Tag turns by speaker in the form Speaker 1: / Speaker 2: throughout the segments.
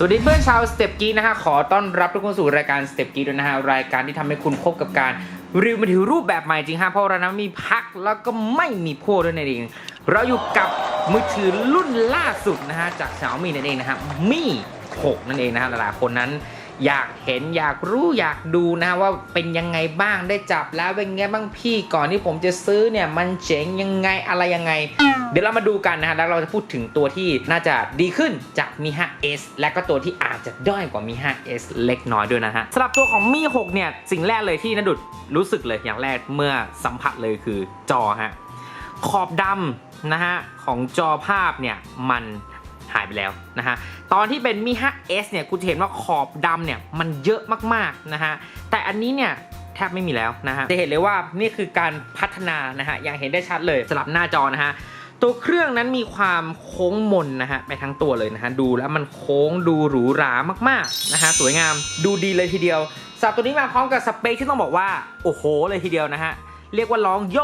Speaker 1: สวัสดีเพื่อนชาวสเต็ปกี้นะฮะขอต้อนรับทุกคนสู่รายการสเต็ปกี้ด้วยนะฮะรายการที่ทำให้คุณพบกับการรีวิวมือถือรูปแบบใหม่จริงฮะเพราะเรานั้นมีพักแล้วก็ไม่มีพวกด้วยนั่นเองเราอยู่กับมือถือรุ่นล่าสุดนะฮะจาก Xiaomi นั่นเองนะฮะมี6นั่นเองนะฮะหลายๆคนนั้น อยากเห็นอยากรู้อยากดูนะว่าเป็นยังไงบ้างได้จับแล้วเป็นไงบ้างพี่ก่อนที่ผมจะซื้อเนี่ย มันเจ๋งยังไงอะไรยังไง เดี๋ยวเรามาดูกันนะฮะแล้วเราจะพูดถึงตัวที่น่าจะดีขึ้นจากมี 5S และก็ตัวที่อาจจะด้อยกว่ามี 5S เล็กน้อยด้วยนะฮะสำหรับตัวของมี6เนี่ยสิ่งแรกเลยที่นดุดรู้สึกเลยอย่างแรกเมื่อสัมผัสเลยคือจอฮะขอบดำนะฮะของจอภาพเนี่ยมัน หายไปแล้วนะฮะ ตอนที่เป็นมี 5S เนี่ยคุณจะเห็นว่าขอบดำเนี่ยมันเยอะมากๆนะฮะ แต่อันนี้เนี่ยแทบไม่มีแล้วนะฮะ จะเห็นเลยว่านี่คือการพัฒนานะฮะ อย่างเห็นได้ชัดเลยสลับหน้าจอนะฮะ ตัวเครื่องนั้นมีความโค้งมนนะฮะไปทั้งตัวเลยนะฮะ ดูแล้วมันโค้งดูหรูหรามากๆนะฮะ สวยงาม ดูดีเลยทีเดียวสับตัวนี้มาพร้อมกับสเปคที่ต้องบอกว่า โอ้โหเลยทีเดียวนะฮะ เรียกว่าร้องโย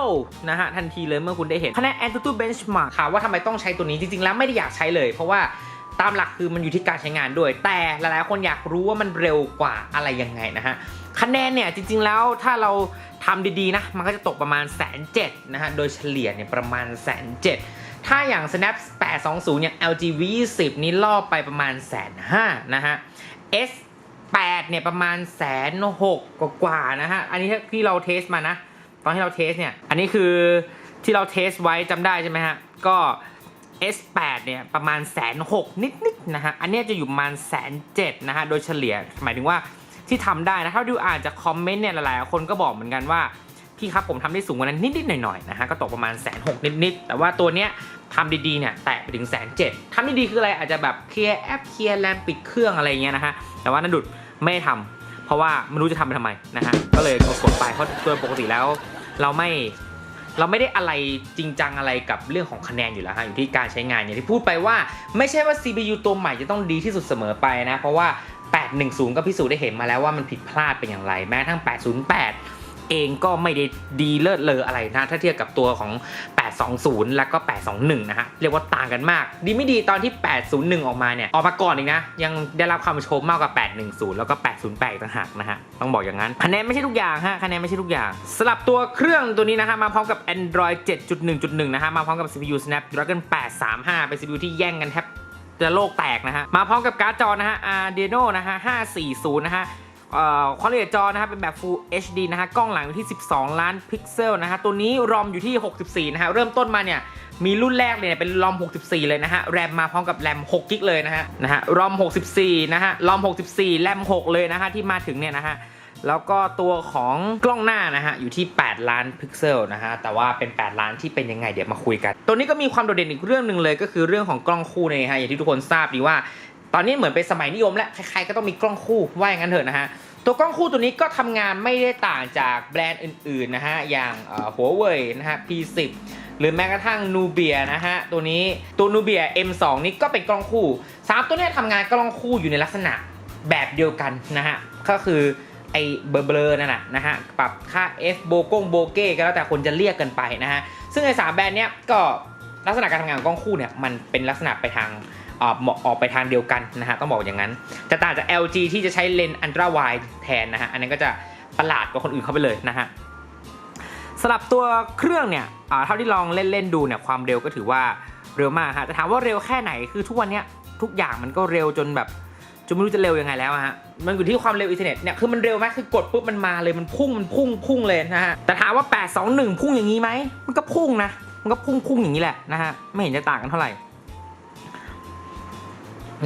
Speaker 1: นะฮะทันทีเลยเมื่อคุณได้เห็นคะแนน Antutu Benchmark ถามว่าทำไมต้องใช้ตัวนี้จริงๆ แล้วไม่ได้อยากใช้เลย เพราะว่าตามหลักคือมันอยู่ที่การใช้งานด้วย แต่หลายๆคนอยากรู้ว่ามันเร็วกว่าอะไรยังไงนะฮะคะแนนเนี่ยจริงๆแล้วถ้าเราทำดีๆนะมันก็จะตกประมาณแสนเจ็ดนะฮะโดยเฉลี่ยเนี่ยประมาณแสนเจ็ดถ้าอย่าง Snap 820เนี่ย LG V10 นี้ล่อไปประมาณแสนห้านะฮะ S 8 เนี่ยประมาณแสนหกกว่านะฮะ อันนี้ที่เราเทสมานะ ตอนที่เราเทสเนี่ย อันนี้คือที่เราเทสไว้จำได้ใช่ไหมฮะ ก็ S8 เนี่ยประมาณแสนหกนิดๆนะฮะ อันนี้จะอยู่ประมาณแสนเจ็ดนะฮะ โดยเฉลี่ยหมายถึงว่าที่ทำได้นะถ้าดูอ่านจากคอมเมนต์เนี่ยหลายๆคนก็บอกเหมือนกันว่า พี่ครับผมทำได้สูงกว่านั้นนิดๆหน่อยๆนะฮะก็ตกประมาณแสนหกนิดๆ แต่ว่าตัวเนี้ยทำดีๆเนี่ยแตะไปถึงแสนเจ็ดทำดีๆคืออะไรอาจจะแบบเคลียร์แอปเคลียร์แรมปิดเครื่องอะไรเงี้ยนะฮะแต่ว่านันดุดไม่ได้ทำเพราะว่าไม่รู้จะทำไปทำไมนะฮะก็เลยกดไปเพราะโดยปกติแล้ว เราไม่เราไม่ได้อะไรจริงจังอะไรกับเรื่องของคะแนนอยู่แล้วฮะอยู่ที่การใช้งานอย่างที่พูดไปว่าไม่ใช่ว่า CPU ตัวใหม่จะต้องดีที่สุดเสมอไปนะ เพราะว่า 810 ก็พิสูจน์ได้เห็นมาแล้วว่ามันผิดพลาดเป็นอย่างไร แม้ทั้ง 808 เองก็ไม่ได้ดีเลิศเลออะไรนะถ้าเทียบกับตัวของ 820 แล้วก็ 821 นะฮะ เรียกว่าต่างกันมาก ดีไม่ดีตอนที่ 801 ออกมาเนี่ย ออกมาก่อนอีกนะ ยังได้รับความชมมากกว่า 810 แล้วก็ 808 ต่างหากนะฮะ ต้องบอกอย่างนั้น คะแนนไม่ใช่ทุกอย่างฮะ คะแนนไม่ใช่ทุกอย่างสลับตัวเครื่องตัวนี้นะฮะ มาพร้อมกับ Android 7.1.1 นะฮะ มาพร้อมกับ CPU Snapdragon 835 เป็น CPU ที่แย่งกันแทบจะโลกแตกนะฮะ มาพร้อมกับการ์ดจอนะฮะ Adreno นะฮะ 540 นะฮะ ความละเอียดจอนะครับเป็นแบบ Full HD นะฮะกล้องหลังอยู่ที่ 12 ล้านพิกเซลนะฮะตัวนี้รอมอยู่ที่ 64 นะฮะเริ่มต้นมาเนี่ยมีรุ่นแรกเลยเนี่ยเป็นรอม 64 เลยนะฮะแรมมาพร้อมกับแรม 6 กิกเลยนะฮะนะฮะรอม 64 นะฮะรอม 64 แรม 6 เลยนะฮะที่มาถึงเนี่ยนะฮะแล้วก็ตัวของกล้องหน้านะฮะอยู่ที่ 8 ล้านพิกเซลนะฮะแต่ว่าเป็น 8 ล้านที่เป็นยังไงเดี๋ยวมาคุยกัน ตัวนี้ก็มีความโดดเด่นอีกเรื่องหนึ่งเลยก็คือเรื่องของกล้องคู่เนี่ยฮะอย่างที่ทุกคนทราบดีว่า ตอนนี้เหมือนเป็นสมัยนิยมและใครๆก็ต้องมีกล้องคู่ว่าอย่างนั้นเถอะนะฮะตัวกล้องคู่ตัวนี้ก็ทำงานไม่ได้ต่างจากแบรนด์อื่นๆนะฮะอย่างหัวเว่ยนะฮะ P10 หรือแม้กระทั่ง Nubia นะฮะตัวนี้ตัว Nubia M2 นี้ก็เป็นกล้องคู่สามตัวนี้ทำงานกล้องคู่อยู่ในลักษณะแบบเดียวกันนะฮะก็คือไอ้เบลอๆนั่นน่ะนะฮะปรับค่า F โบกงโบเก้ก็แล้วแต่คนจะเรียกกันไปนะฮะซึ่งไอ้สามแบรนด์เนี้ยก็ลักษณะการทำงานของกล้องคู่เนี่ยมันเป็นลักษณะไปทาง ออกออกไปทางเดียวกันนะฮะต้องบอกอย่างนั้นแต่ต่างจาก LG ที่จะใช้เลนส์อันตราไวด์แทนนะฮะอันนั้นก็จะประหลาดกว่าคนอื่นเข้าไปเลยนะฮะสำหรับตัวเครื่องเนี่ยอ่าเท่าที่ลองเล่นเล่นๆดูเนี่ยความเร็วก็ถือว่าเร็วมากฮะแต่ถามว่าเร็วแค่ไหนคือทุกวันนี้ทุกอย่างมันก็เร็วจนแบบจนไม่รู้จะเร็วยังไงแล้วฮะ มันอยู่ที่ความเร็วอินเทอร์เน็ตเนี่ย คือมันเร็วไหมคือกดปุ๊บมันมาเลย มันพุ่ง มันพุ่ง พุ่งเลยนะฮะ แต่ถามว่า 821 พุ่งอย่างนี้ไหม มันก็พุ่งนะ มันก็พุ่งพุ่งอย่างนี้แหละนะฮะ ไม่เห็นจะต่างกันเท่าไหร่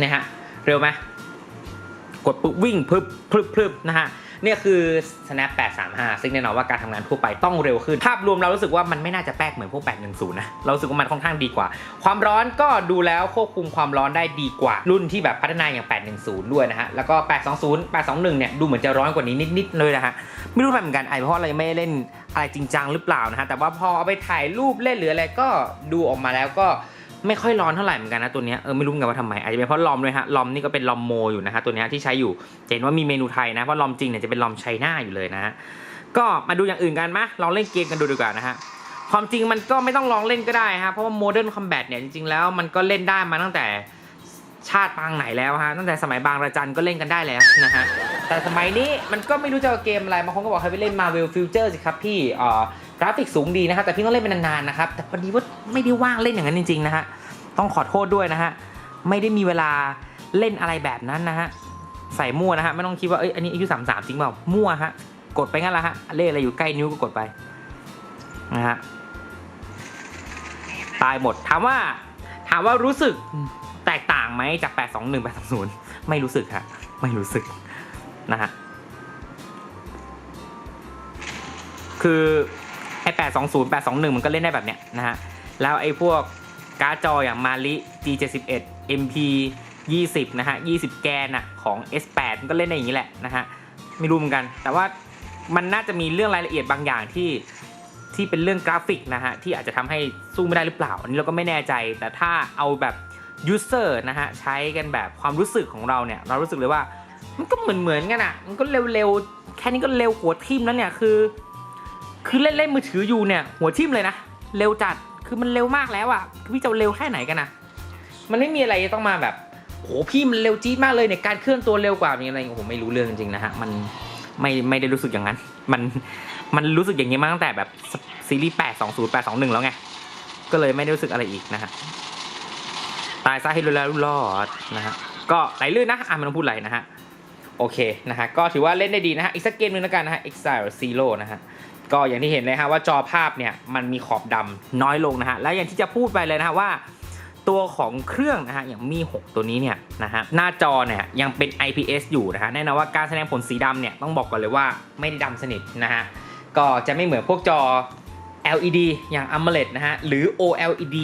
Speaker 1: นะฮะเร็วไหมกดปุ๊บวิ่งพึบพึบพึบนะฮะเนี่ยคือ snap 835 ซึ่งแน่นอนว่าการทำงานทั่วไปต้องเร็วขึ้น ภาพรวมเรารู้สึกว่ามันไม่น่าจะแป๊กเหมือนพวก 810 นะ เราสึกว่ามันค่อนข้างดีกว่า ความร้อนก็ดูแล้วควบคุมความร้อนได้ดีกว่า รุ่นที่แบบพัฒนาอย่าง 810 ด้วยนะฮะ แล้วก็ 820 821 เนี่ย ดูเหมือนจะร้อนกว่านี้นิด ๆ เลยนะฮะ ไม่รู้ทำไมเหมือนกันไอเพราะเราไม่ได้เล่นอะไรจริงจังหรือเปล่านะฮะ แต่ว่าพอเอาไปถ่ายรูปเล่นหรืออะไรก็ดูออกมาแล้วก็ ไม่ค่อยร้อนเท่าไหร่เหมือนกันนะตัวนี้เออไม่รู้เหมือนกันว่าทำไมอาจจะเป็นเพราะลอมด้วยฮะลอมนี่ก็เป็นลอมโมอยู่นะฮะตัวนี้ที่ใช้อยู่เห็นว่ามีเมนูไทยนะเพราะลอมจริงเนี่ยจะเป็นลอมไชน่าอยู่เลยนะฮะก็มาดูอย่างอื่นกันมะลองเล่นเกมกันดูดีกว่านะฮะความจริงมันก็ไม่ต้องลองเล่นก็ได้ฮะเพราะว่า Modern Combat เนี่ยจริงๆแล้วมันก็เล่นได้มาตั้งแต่ชาติปางไหนแล้วฮะตั้งแต่สมัยบางระจันก็เล่นกันได้แล้วนะฮะแต่สมัยนี้มันก็ไม่รู้จะเอาเกมอะไรบางคนก็บอกให้ไปเล่น Marvel Future สิครับพี่อ่อ กราฟิกสูงดีนะครับ แต่พี่ต้องเล่นเป็นนานๆนะครับ แต่พอดีว่าไม่ได้ว่างเล่นอย่างนั้นจริงๆนะฮะ ต้องขอโทษด้วยนะฮะ ไม่ได้มีเวลาเล่นอะไรแบบนั้นนะฮะ ใส่มั่วนะฮะ ไม่ต้องคิดว่าเอ้ย อันนี้อายุ 33 จริงเปล่า มั่วฮะ กดไปงั้นละฮะ เลขอะไรอยู่ใกล้นิ้วก็กดไปนะฮะ ตายหมด ถามว่า ถามว่ารู้สึกแตกต่างไหมจาก 821 820 ไม่รู้สึกฮะ ไม่รู้สึกนะฮะ คือ ไอ820 821มันก็เล่นได้แบบเนี้ยนะฮะ แล้วไอ้พวกการ์ดจออย่างมาลิ G71 MP 20 นะฮะ 20 แกนอะของ S8 มันก็เล่นได้อย่างนี้แหละนะฮะ ไม่รู้เหมือนกัน แต่ว่ามันน่าจะมีเรื่องรายละเอียดบางอย่างที่ที่เป็นเรื่องกราฟิกนะฮะ ที่อาจจะทำให้สู้ไม่ได้หรือเปล่า อันนี้เราก็ไม่แน่ใจ แต่ถ้าเอาแบบยูเซอร์นะฮะ ใช้กันแบบความรู้สึกของเราเนี่ย เรารู้สึกเลยว่า มันก็เหมือนเหมือนๆกันอะมันก็เร็วๆ แค่นี้ก็เร็วหัวทิ่มแล้วเนี่ย คือ คือเล่นเล่นมือถืออยู่เนี่ย หัวทิ่มเลยนะ เร็วจัดคือมันเร็วมากแล้วอะพี่จะเร็วแค่ไหนกันนะมันไม่มีอะไรต้องมาแบบโหพี่มันเร็วจี๊ดมากเลยเนี่ยการเคลื่อนตัวเร็วกว่ามีอะไรโอ้โหไม่รู้เรื่องจริงๆนะฮะมันไม่ไม่ได้รู้สึกอย่างนั้น มันมันรู้สึกอย่างนี้มาตั้งแต่แบบซีรีส์8 2 0 8 2 1แปดสองหนึ่งแล้วไงก็เลยไม่ได้รู้สึกอะไรอีกนะฮะตายซะให้รู้แล้วรอดนะฮะก็ไหลลื่นนะอะไม่ต้องพูดอะไรนะฮะโอเคนะฮะก็ถือว่าเล่นได้ดีนะฮะอีกสักเกมหนึ่งแล้วกันนะฮะ Exile Zero นะฮะ ก็อย่างที่เห็นเลยฮะว่าจอภาพเนี่ยมันมีขอบดำน้อยลงนะฮะและอย่างที่จะพูดไปเลยนะฮะว่า ตัวของเครื่องนะฮะอย่างมี 6 ตัวนี้เนี่ยนะฮะหน้าจอเนี่ยยังเป็น IPS อยู่นะฮะแน่นอนว่าการแสดงผลสีดำเนี่ยต้องบอกก่อนเลยว่าไม่ได้ดำสนิทนะฮะก็จะไม่เหมือนพวกจอ LED อย่าง AMOLED นะฮะหรือ OLED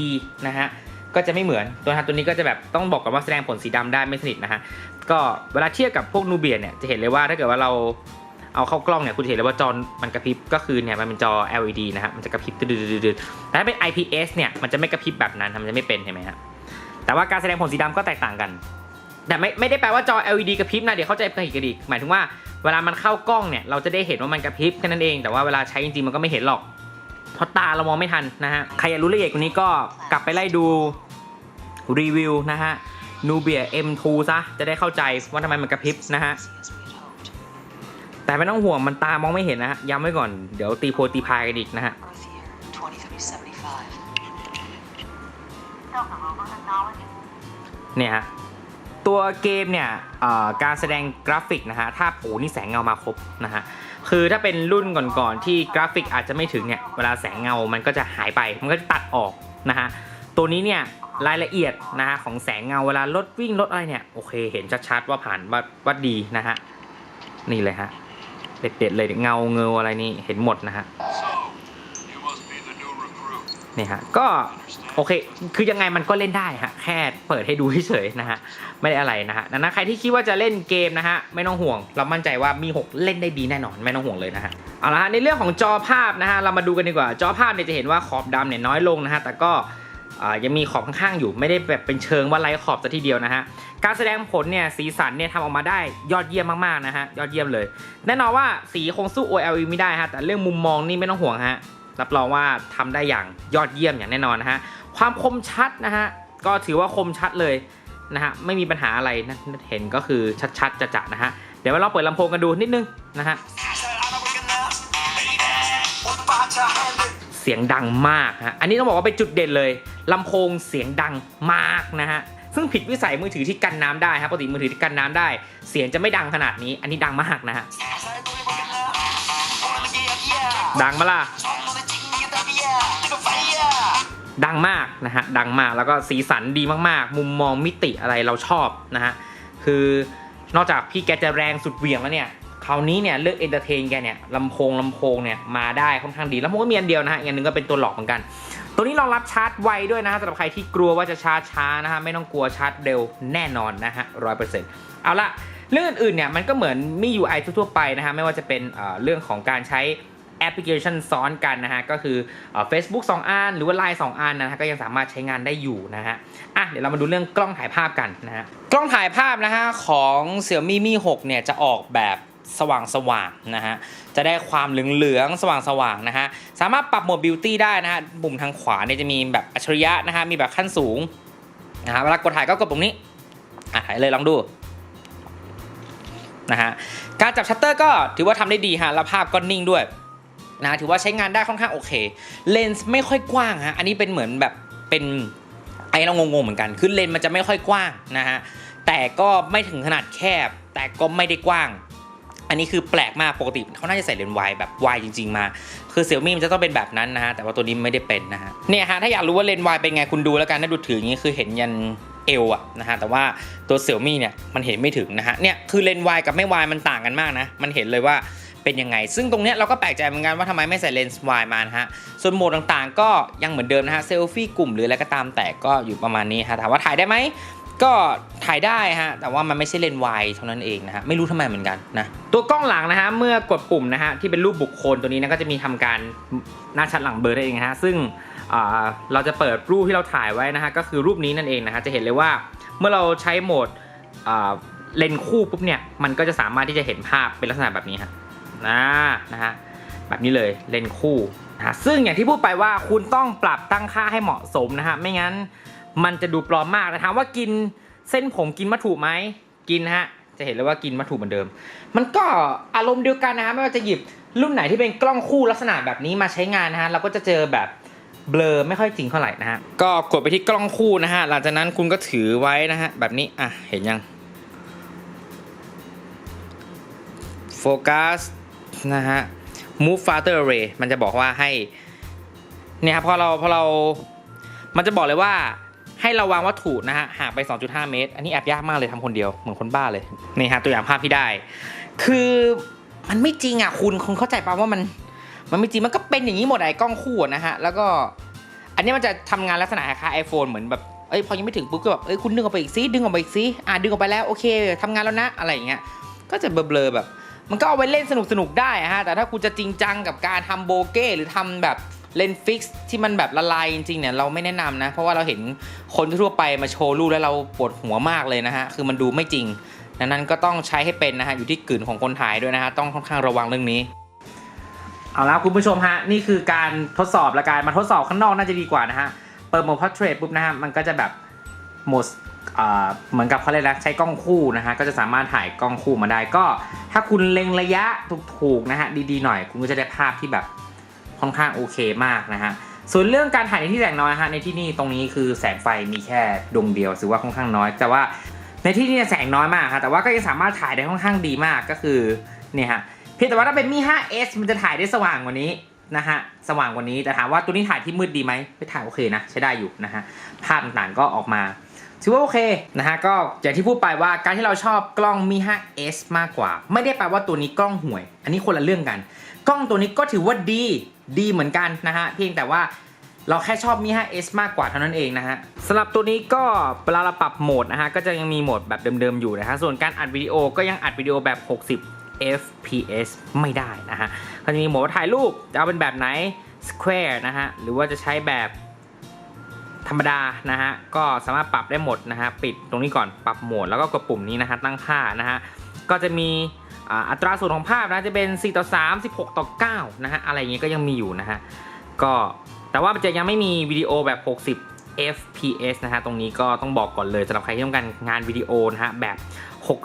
Speaker 1: นะฮะก็จะไม่เหมือนตัวนะฮะตัวนี้ก็จะแบบต้องบอกก่อนว่าแสดงผลสีดำได้ไม่สนิทนะฮะก็เวลาเทียบกับพวกนูเบียเนี่ยจะเห็นเลยว่าถ้าเกิดว่าเรา เอาเข้ากล้องเนี่ยคุณจะเห็นเลยว่าจอมันกระพริบก็คือเนี่ยมันเป็นจอ LED นะฮะมันจะกระพริบดืดๆแต่ถ้าเป็น IPS เนี่ยมันจะไม่กระพริบแบบนั้นมันจะไม่เป็นเห็นไหมฮะแต่ว่าการแสดงผลสีดำก็แตกต่างกัน แต่ไม่ไม่ได้แปลว่าจอ LED กระพริบนะเดี๋ยวเข้าใจผิดกันอีกหมายถึงว่าเวลามันเข้ากล้องเนี่ยเราจะได้เห็นว่ามันกระพริบแค่นั้นเองแต่ว่าเวลาใช้จริงๆมันก็ไม่เห็นหรอกเพราะตาเรามองไม่ทันนะฮะใครอยากรู้รายละเอียดกว่านี้ก็กลับไปไล่ดูรีวิวนะฮะ Nubia M2 ซะจะได้เข้าใจว่าทำไมมันกระพริบนะฮะ แต่ไม่ต้องห่วงมันตามองไม่เห็นนะฮะย้ำไว้ก่อนเดี๋ยวตีโพตีพายกันอีกนะฮะ เนี่ยฮะ ตัวเกมเนี่ยการแสดงกราฟิกนะฮะถ้าโอ้นี่แสงเงามาครบนะฮะคือถ้าเป็นรุ่นก่อนๆที่กราฟิกอาจจะไม่ถึงเนี่ยเวลาแสงเงามันก็จะหายไปมันก็จะตัดออกนะฮะตัวนี้เนี่ยรายละเอียดนะฮะของแสงเงาเวลารถวิ่งรถอะไรเนี่ยโอเคเห็นชัดๆว่าผ่านว่าว่าดีนะฮะนี่เลยฮะ เด็ดๆเลยเงาเงาอะไรนี่เห็นหมดนะฮะนี่ฮะก็โอเค คือยังไงมันก็เล่นได้ฮะ แค่เปิดให้ดูเฉยๆนะฮะ ไม่ได้อะไรนะฮะดังนั้นใครที่คิดว่าจะเล่นเกมนะฮะ ไม่ต้องห่วง เรามั่นใจว่ามี 6 เล่นได้ดีแน่นอน ไม่ต้องห่วงเลยนะฮะ เอาละฮะ ในเรื่องของจอภาพนะฮะ เรามาดูกันดีกว่า จอภาพเนี่ยจะเห็นว่าขอบดำเนี่ยน้อยลงนะฮะ แต่ก็ ยังมีขอบข้างๆอยู่ไม่ได้แบบเป็นเชิงว่าไร้ขอบซะทีเดียวนะฮะการแสดงผลเนี่ยสีสันเนี่ยทำออกมาได้ยอดเยี่ยมมากๆนะฮะยอดเยี่ยมเลย แน่นอนว่าสีคงสู้ OLED ไม่ได้ฮะแต่เรื่องมุมมองนี่ไม่ต้องห่วงฮะรับรองว่าทำได้อย่างยอดเยี่ยมอย่างแน่นอนนะฮะความคมชัดนะฮะก็ถือว่าคมชัดเลยนะฮะไม่มีปัญหาอะไรนะเห็นก็คือชัดๆจะๆนะฮะเดี๋ยวมาลองเปิดลำโพงกันดูนิดนึงนะฮะเสียงดังมากฮะอันนี้ต้องบอกว่าเป็นจุดเด่นเลย ลำโพงเสียงดังมากนะฮะซึ่งผิดวิสัยมือถือที่กันน้ำได้ครับปกติมือถือที่กันน้ำได้ เสียงจะไม่ดังขนาดนี้ อันนี้ดังมากนะฮะดังมาล่ะดังมากนะฮะดังมากแล้วก็สีสันดีมากๆ มุมมองมิติอะไรเราชอบนะฮะคือนอกจากพี่แกจะแรงสุดเหวี่ยงแล้วเนี่ยคราวนี้เนี่ยเลือกเอนเตอร์เทนแกเนี่ยลำโพงลำโพงเนี่ยมาได้ค่อนข้างดีล้วมันก็มีอันเดียวนะฮะอีกอันหนึงก็เป็นตัวหลอกเหมือนกัน ตัวนี้รองรับชาร์จไวด้วยนะฮะสำหรับใครที่กลัวว่าจะชาร์จช้านะฮะไม่ต้องกลัวชาร์จเร็วแน่นอนนะฮะร้อยเปอร์เซ็นต์เอาละเรื่องอื่นๆเนี่ยมันก็เหมือนมี UI ทั่วๆไปนะฮะไม่ว่าจะเป็นเรื่องของการใช้แอปพลิเคชันซ้อนกันนะฮะก็คือเอ่อ Facebook 2อันหรือว่า Line 2อันนะฮะก็ยังสามารถใช้งานได้อยู่นะฮะอะเดี๋ยวเรามาดูเรื่องกล้องถ่ายภาพกันนะฮะกล้องถ่ายภาพนะฮะของ Xiaomi Mi 6เนี่ยจะออกแบบ สว่างๆนะฮะ จะได้ความเหลืองๆสว่างๆนะฮะ สามารถปรับโหมดบิวตี้ได้นะฮะปุ่มทางขวาเนี่ยจะมีแบบอัจฉริยะนะฮะ มีแบบขั้นสูงนะฮะ เวลากดถ่ายก็กดปุ่มนี้ อะถ่ายเลยลองดูนะฮะ การจับชัตเตอร์ก็ถือว่าทำได้ดีฮะ แล้วภาพก็นิ่งด้วยนะถือว่าใช้งานได้ค่อนข้างโอเค เลนส์ไม่ค่อยกว้างฮะ อันนี้เป็นเหมือนแบบเป็นไอ้เรางงๆเหมือนกัน คือเลนส์มันจะไม่ค่อยกว้างนะฮะ แต่ก็ไม่ถึงขนาดแคบ แต่ก็ไม่ได้กว้าง อันนี้คือแปลกมากปกติเขาน่าจะใส่เลนส์วายแบบวายจริง ๆ มา คือเซี่ยมี่มันจะต้องเป็นแบบนั้นนะฮะแต่ว่าตัวนี้ไม่ได้เป็นนะฮะเนี่ยฮะถ้าอยากรู้ว่าเลนส์วายเป็นไงคุณดูแล้วกันถ้าดูถืออย่างนี้คือเห็นยันเอวอะนะฮะแต่ว่าตัวเซี่ยมี่เนี่ยมันเห็นไม่ถึงนะฮะเนี่ยคือเลนส์วายกับไม่วายมันต่างกันมากนะมันเห็นเลยว่าเป็นยังไง ซึ่งตรงเนี้ยเราก็แปลกใจเหมือนกันว่าทำไมไม่ใส่เลนส์วายมานะฮะ ส่วนโหมดต่างๆ ก็ยังเหมือนเดิมนะฮะ เซลฟี่กลุ่มหรืออะไรก็ตามแต่ก็อยู่ประมาณนี้ฮะ ถามว่าถ่ายได้ไหม ก็ถ่ายได้ฮะ แต่ว่ามันไม่ใช่เลนส์วายเท่านั้นเองนะฮะ ไม่รู้ทำไมเหมือนกันนะ ตัวกล้องหลังนะฮะ เมื่อกดปุ่มนะฮะที่เป็นรูปบุคคลตัวนี้นะก็จะมีทำการหน้าชัดหลังเบลอร์นั่นเองนะฮะ ซึ่งเราจะเปิดรูปที่เราถ่ายไว้นะฮะ ก็คือรูปนี้นั่นเองนะฮะ จะเห็นเลยว่าเมื่อเราใช้โหมดเลนส์คู่ปุ๊บเนี่ย มันก็จะสามารถที่จะเห็นภาพเป็นลักษณะแบบนี้ฮะนะนะฮะ แบบนี้เลยเลนส์คู่นะฮะซึ่งอย่างที่พูดไปว่าคุณต้องปรับตั้งค่าให้เหมาะสมนะฮะ ไม่งั้น มันจะดูปลอมมากแต่ถามว่ากินเส้นผมกินวัตถุไหมกินนะฮะ จะเห็นเลยว่ากินวัตถุเหมือนเดิม มันก็อารมณ์เดียวกันนะฮะไม่ว่าจะหยิบรุ่นไหนที่เป็นกล้องคู่ลักษณะแบบนี้มาใช้งานนะฮะเราก็จะเจอแบบเบลอไม่ค่อยจริงเท่าไหร่นะฮะก็กดไปที่กล้องคู่นะฮะหลังจากนั้นคุณก็ถือไว้นะฮะแบบนี้อะเห็นยังโฟกัสนะฮะ move farther away มันจะบอกว่าให้เนี่ยครับพอเราพอเรา มันจะบอกเลยว่า ให้เราวางวัตถุนะฮะห่างไป 2.5 เมตร อันนี้แอบยากมากเลยทำคนเดียวเหมือนคนบ้าเลยนี่ฮะตัวอย่างภาพที่ได้ คือมันไม่จริงอะคุณคุณเข้าใจป่าว่ามันมันไม่จริงมันก็เป็นอย่างนี้หมดไอ้กล้องคู่นะฮะแล้วก็ อันนี้มันจะทำงานลักษณะคล้ายไอโฟนเหมือนแบบเอ้ยพอยังไม่ถึงปุ๊บก็แบบเอ้ยคุณดึงออกไปอีกซิดึงออกไปอีกซิอะดึงออกไปแล้วโอเคทำงานแล้วนะอะไรอย่างเงี้ยก็จะเบลอๆแบบ มันก็เอาไว้เล่นสนุกสนุกๆได้อะฮะแต่ถ้าคุณจะจริงจังกับการทำโบเก้หรือทำแบบ เลนส์ฟิกซ์ที่มันแบบละลายจริงๆเนี่ยเราไม่แนะนำนะ เพราะว่าเราเห็นคนทั่วไปมาโชว์รูปแล้วเราปวดหัวมากเลยนะฮะ คือมันดูไม่จริงดังนั้นก็ต้องใช้ให้เป็นนะฮะ อยู่ที่กลืนของคนถ่ายด้วยนะฮะ ต้องค่อนข้างระวังเรื่องนี้ เอาละคุณผู้ชมฮะ นี่คือการทดสอบละการมาทดสอบข้างนอกน่าจะดีกว่านะฮะ เปิดโหมด portrait ปุ๊บนะฮะ มันก็จะแบบโหมดเหมือนกับเขาเลยนะใช้กล้องคู่นะฮะก็จะสามารถถ่ายกล้องคู่มาได้ก็ ถ้าคุณเล็งระยะถูกๆนะฮะดีๆหน่อย คุณก็จะได้ภาพที่แบบ ค่อนข้างโอเคมากนะฮะส่วนเรื่องการถ่ายในที่แสงน้อยฮะในที่นี่ตรงนี้คือแสงไฟมีแค่ดวงเดียวถือว่าค่อนข้างน้อย แต่ว่าในที่นี่แสงน้อยมากครับแต่ว่าก็ยังสามารถถ่ายได้ค่อนข้างดีมากก็คือเนี่ยฮะเพียงแต่ว่าถ้าเป็นมี 5S มันจะถ่ายได้สว่างกว่านี้นะฮะสว่างกว่านี้แต่ถามว่าตัวนี้ถ่ายที่มืดดีไหมไม่ถ่ายโอเคนะใช้ได้อยู่นะฮะภาพต่างๆก็ออกมาถือว่าโอเคนะฮะก็อย่างที่พูดไปว่าการที่เราชอบกล้องมี 5S มากกว่า ไม่ได้แปลว่าตัวนี้กล้องห่วย อันนี้คนละเรื่องกัน กล้องตัวนี้ก็ถือว่าดี ดีเหมือนกันนะฮะเพียงแต่ว่าเราแค่ชอบมี 5S มากกว่าเท่านั้นเองนะฮะสำหรับตัวนี้ก็เวลาเราปรับโหมดนะฮะก็จะยังมีโหมดแบบเดิมๆอยู่นะฮะส่วนการอัดวิดีโอก็ยังอัดวิดีโอแบบ 60 fps ไม่ได้นะฮะก็จะมีโหมดถ่ายรูปจะเอาเป็นแบบไหน square นะฮะหรือว่าจะใช้แบบธรรมดานะฮะก็สามารถปรับได้หมดนะฮะปิดตรงนี้ก่อนปรับโหมดแล้วก็กดปุ่มนี้นะฮะตั้งค่านะฮะก็จะมี อัตราส่วนของภาพนะจะเป็น 4 ต่อ 3 16 ต่อ 9 นะฮะ อะไรอย่างเงี้ยก็ยังมีอยู่นะฮะ ก็แต่ว่ามันจะยังไม่มีวิดีโอแบบ 60 fps นะฮะ ตรงนี้ก็ต้องบอกก่อนเลยสำหรับใครที่ต้องการงานวิดีโอนะฮะ แบบ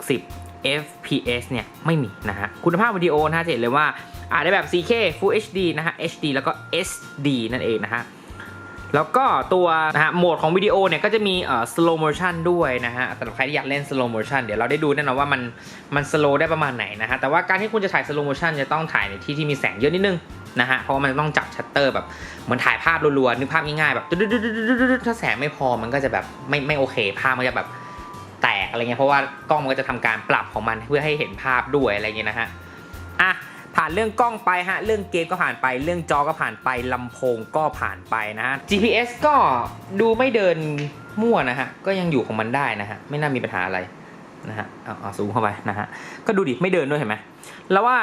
Speaker 1: 60 fps เนี่ย ไม่มีนะฮะ คุณภาพวิดีโอนะฮะจะเห็นเลยว่าอาจได้แบบ 4K Full HD นะฮะ HD แล้วก็ SD นั่นเองนะฮะ แล้วก็ตัวนะฮะโหมดของวิดีโอเนี่ยก็จะมีเอ่อ slow motion ด้วยนะฮะสำหรับใครที่อยากเล่น slow motion เดี๋ยวเราได้ดูแน่นอนว่ามันมัน slow ได้ประมาณไหนนะฮะแต่ว่าการที่คุณจะถ่าย slow motion จะต้องถ่ายในที่ที่มีแสงเยอะนิดนึงนะฮะเพราะว่ามันต้องจับชัตเตอร์แบบเหมือนถ่ายภาพรัวๆนึกภาพง่ายๆแบบถ้าแสงไม่พอมันก็จะแบบไม่ไม่โอเค ภาพมันจะแบบแตกอะไรเงี้ยเพราะว่ากล้องมันก็จะทำการปรับของมันเพื่อให้เห็นภาพด้วยอะไรเงี้ยนะฮะอะ ผ่านเรื่องกล้องไปฮะเรื่องเกมก็ผ่านไป เรื่องจอก็ผ่านไปลำโพงก็ผ่านไปนะฮะ GPS ก็ดูไม่เดินมั่วนะฮะก็ยังอยู่ของมันได้นะฮะไม่น่ามีปัญหาอะไรนะฮะเอาเอาซูมเข้าไปนะฮะก็ดูดิไม่เดินด้วยเห็นไหมแล้วว่า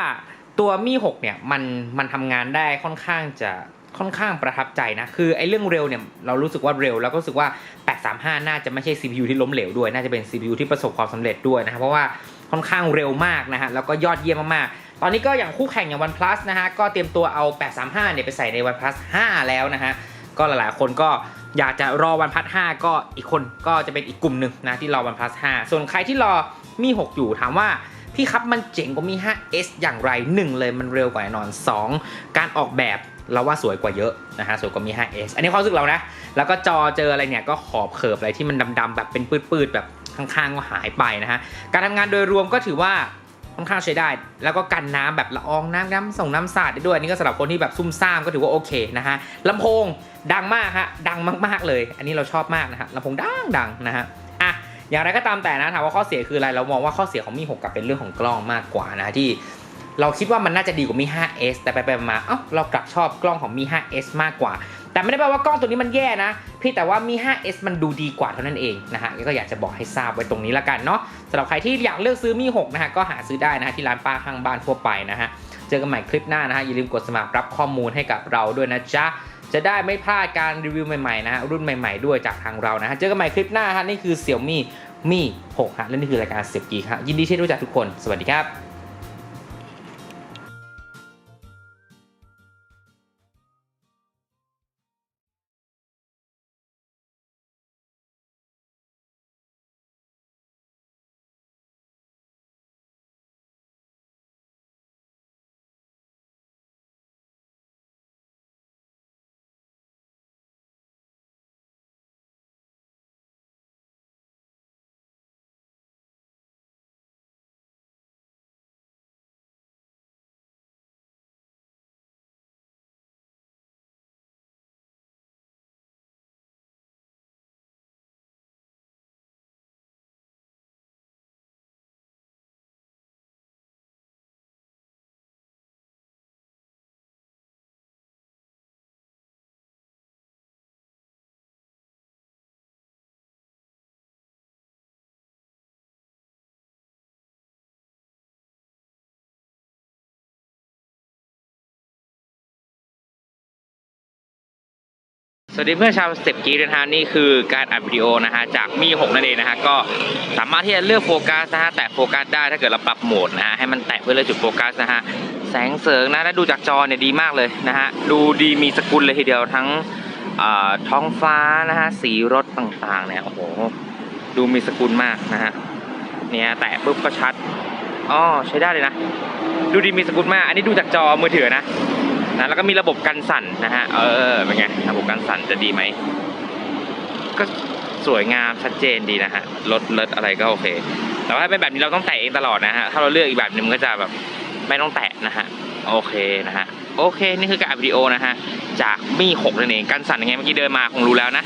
Speaker 1: ตัวมี6เนี่ยมันมันทำงานได้ค่อนข้างจะค่อนข้างประทับใจนะ คือไอ้เรื่องเร็วเนี่ยเรารู้สึกว่าเร็วแล้วก็รู้สึกว่า 835 น่าจะไม่ใช่ CPU ที่ล้มเหลวด้วย น่าจะเป็น CPU ที่ประสบความสำเร็จด้วยนะครับเพราะว่าค่อนข้างเร็วมากนะฮะแล้วก็ยอดเยี่ยมมากๆ ตอนนี้ก็อย่างคู่แข่งอย่าง OnePlus นะฮะก็เตรียมตัวเอา 835 เนี่ยไปใส่ใน OnePlus 5แล้วนะฮะก็หลายๆ คนก็อยากจะรอวันพัท5ก็อีกคนก็จะเป็นอีกกลุ่มหนึ่งนะที่รอวันพัท5ส่วนใครที่รอมี 6 อยู่ถามว่าพี่ครับมันเจ๋งกว่ามี 5S อย่างไร 1 เลยมันเร็วกว่าแน่นอน 2 การออกแบบเราว่าสวยกว่าเยอะนะฮะสวยกว่ามี 5S อันนี้ความรู้สึกเรานะ แล้วก็จอเจออะไรเนี่ยก็ขอบเขิบอะไรที่มันดำๆแบบเป็นปืดๆแบบข้างๆก็หายไปนะฮะการทำงานโดยรวมก็ถือว่า ค่อนข้างใช้ได้ แล้วก็กันน้ำแบบละอองน้ำน้ำส่งน้ำสาดได้ด้วยอันนี้ก็สำหรับคนที่แบบซุ่มซ่ามก็ถือว่าโอเคนะฮะลำโพงดังมากฮะดังมากๆเลย อันนี้เราชอบมากนะฮะลำโพงดังดังนะฮะอะอย่างไรก็ตามแต่นะถามว่าข้อเสียคืออะไรเรามองว่าข้อเสียของมี6กับเป็นเรื่องของกล้องมากกว่านะที่เราคิดว่ามันน่าจะดีกว่ามี 5S แต่ไปไปมา เอ้า เรากลับชอบกล้องของมี 5S มากกว่า แต่ไม่ได้แปลว่ากล้องตัวนี้มันแย่นะเพี่แต่ว่ามี 5S มันดูดีกว่าเท่านั้นเองนะฮะก็อยากจะบอกให้ทราบไว้ตรงนี้ละกันเนาะสำหรับใครที่อยากเลือกซื้อมี 6 นะฮะก็หาซื้อได้นะฮะที่ร้านป้าข้างบ้านทั่วไปนะฮะเจอกันใหม่คลิปหน้านะฮะอย่าลืมกดสมัครรับข้อมูลให้กับเราด้วยนะจ๊ะจะได้ไม่พลาดการรีวิวใหม่ๆนะฮะรุ่นใหม่ ๆ ด้วยจากทางเรานะฮะเจอกันใหม่คลิปหน้าฮะนี่คือเสี่ยวมี่มี่6ฮะและนี่คือรายการเสียบกีครับยินดีที่รู้จักทุกคน สวัสดีครับ สวัสดีเพื่อนชาวสเต็ปกีนะฮะนี่คือการอัดวิดีโอนะฮะจากมี6นั่นเองนะฮะก็สามารถที่จะเลือกโฟกัสนะฮะแตะโฟกัสได้ถ้าเกิดเราปรับโหมดนะฮะให้มันแตะเพื่อเลือกจุดโฟกัสนะฮะแสงเสริงนะและดูจากจอเนี่ยดีมากเลยนะฮะดูดีมีสกุลเลยทีเดียวทั้งท้องฟ้านะฮะสีรถต่างๆเนี่ยโอ้โหดูมีสกุลมากนะฮะเนี่ยแตะปุ๊บก็ชัดอ๋อใช้ได้เลยนะ ดูดีมีสกุลมาก อันนี้ดูจากจอมือถือนะ นะแล้วก็มีระบบกันสั่นนะฮะเออเป็นไงระบบกันสั่นจะดีไหมก็สวยงามชัดเจนดีนะฮะรถเลิศอะไรก็โอเค แต่ว่าถ้าเป็นแบบนี้เราต้องแตะเองตลอดนะฮะถ้าเราเลือกอีกแบบนึงมันก็จะแบบไม่ต้องแตะนะฮะโอเคนะฮะโอเค นี่คือการอัดวิดีโอนะฮะจากมี่6นั่นเองกันสั่นยังไงเมื่อกี้เดินมาคงรู้แล้วนะ